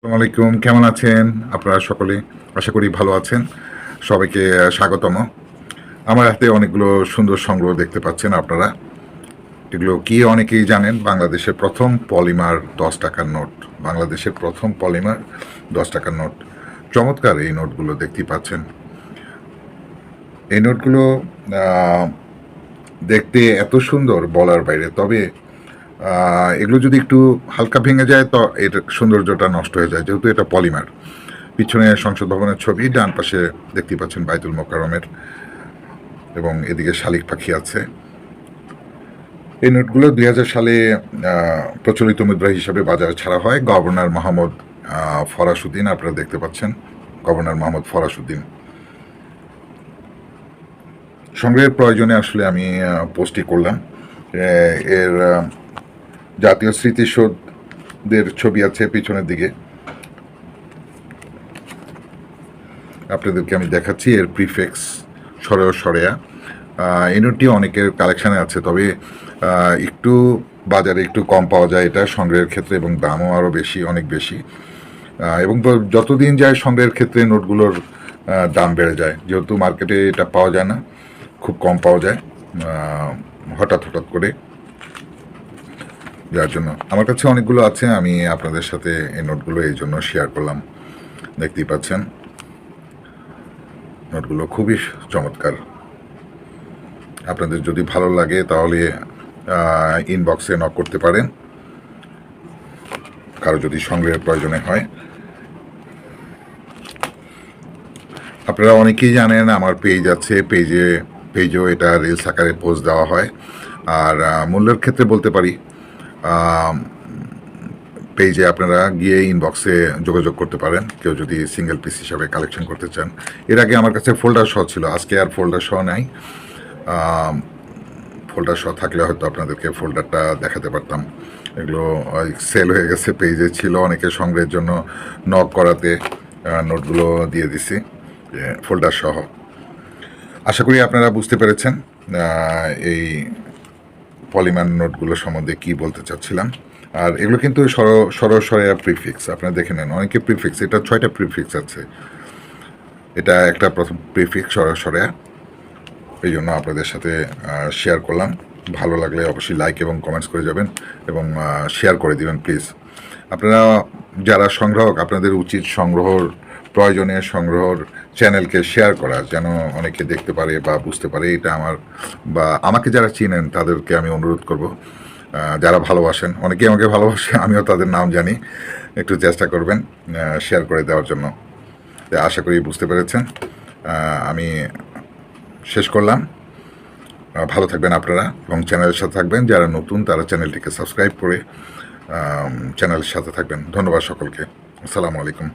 আসসালামু আলাইকুম, কেমন আছেন? আপনারা সকলে আশা করি ভালো আছেন। সবাইকে স্বাগতম। আমার হাতে অনেকগুলো সুন্দর সংগ্রহ দেখতে পাচ্ছেন আপনারা। এগুলো কি অনেকেই জানেন, বাংলাদেশের প্রথম পলিমার দশ টাকার নোট। বাংলাদেশের প্রথম পলিমার দশ টাকার নোট। চমৎকার এই নোটগুলো দেখতেই পাচ্ছেন। এই নোটগুলো দেখতে এত সুন্দর বলার বাইরে। তবে এগুলো যদি একটু হালকা ভেঙে যায়, তো এর সৌন্দর্যটা নষ্ট হয়ে যায়, যেহেতু এটা পলিমার। পিছনে সংসদ ভবনের ছবি, ডান পাশে দেখতে পাচ্ছেন বাইতুল মোকারমের এবং এদিকে শালিক পাখি আছে। এই নোটগুলো দুই হাজার সালে প্রচলিত মুদ্রা হিসাবে বাজারে ছাড়া হয়। গভর্নর মোহাম্মদ ফরাসুদ্দিন, আপনারা দেখতে পাচ্ছেন, গভর্নর মোহাম্মদ ফরাসুদ্দিন। সংগ্রহের প্রয়োজনে আসলে আমি পোস্টটি করলাম। এর জাতীয় স্মৃতিসৌধের ছবি আছে পিছনের দিকে। আপনাদেরকে আমি দেখাচ্ছি এর প্রিফেক্স সরেও সরেয়া। এই অনেকের কালেকশানে আছে, তবে একটু বাজারে একটু কম পাওয়া যায় এটা সংগ্রহের ক্ষেত্রে এবং দামও আরও বেশি, অনেক বেশি। এবং যতদিন যায় সংগ্রহের ক্ষেত্রে নোটগুলোর দাম বেড়ে যায়। যেহেতু মার্কেটে এটা পাওয়া যায় না, খুব কম পাওয়া যায়। হঠাৎ হঠাৎ করে যার জন্য। আমার কাছে অনেকগুলো আছে, আমি আপনাদের সাথে এই নোটগুলো এই জন্য শেয়ার করলাম। দেখতেই পাচ্ছেন, নোটগুলো খুবই চমৎকার। আপনাদের যদি ভালো লাগে তাহলে ইনবক্সে নক করতে পারেন। কারও যদি সংগ্রহের প্রয়োজনে হয়। আপনারা অনেকেই জানেন, আমার পেজ আছে পেজে পেজেও এটা রিলস আকারে পোস্ট দেওয়া হয়। আর মূল্যের ক্ষেত্রে বলতে পারি পেজে আপনারা গিয়ে ইনবক্সে যোগাযোগ করতে পারেন। কেউ যদি সিঙ্গেল পিস হিসাবে কালেকশন করতে চান। এর আগে আমার কাছে ফোল্ডার শ ছিল। আজকে আর ফোল্ডার শ নাই। ফোল্ডার শ থাকলে হয়তো আপনাদেরকে ফোল্ডারটা দেখাতে পারতাম। এগুলো সেল হয়ে গেছে পেজে ছিল অনেকে সংগ্রহের জন্য। নক করাতে নোটগুলো দিয়ে দিছি ফোল্ডার সহ। আশা করি আপনারা বুঝতে পেরেছেন এই পলিমার নোটগুলো সম্বন্ধে কি বলতে চাচ্ছিলাম? আর এগুলো কিন্তু সর, সরসরে প্রিফিক্স আপনারা দেখে নেন, অনেকে প্রিফিক্স এটা ছয়টা প্রিফিক্স আছে। এটা একটা প্রথম প্রিফিক্স সরসরে, এই জন্য আপনাদের সাথে শেয়ার করলাম। ভালো লাগলে অবশ্যই লাইক এবং কমেন্টস করে যাবেন এবং শেয়ার করে দিবেন প্লিজ আপনারা যারা সংগ্রাহক, আপনাদের উচিত সংগ্রহর, প্রয়োজনে সংগ্রহর চ্যানেলকে শেয়ার করা, যেন অনেকে দেখতে পারে বা বুঝতে পারে, এটা আমার বা আমাকে যারা চিনেন, তাদেরকে আমি অনুরোধ করব। যারা ভালোবাসেন অনেকে আমাকে ভালোবাসে, আমিও তাদের নাম জানি, একটু চেষ্টা করবেন শেয়ার করে দেওয়ার জন্য। আশা করি বুঝতে পেরেছেন। আমি শেষ করলাম। ভালো থাকবেন আপনারা এবং চ্যানেলের সাথে থাকবেন। যারা নতুন, তারা চ্যানেলটিকে সাবস্ক্রাইব করে চ্যানেলের সাথে থাকবেন। ধন্যবাদ সকলকে। আসসালামু আলাইকুম।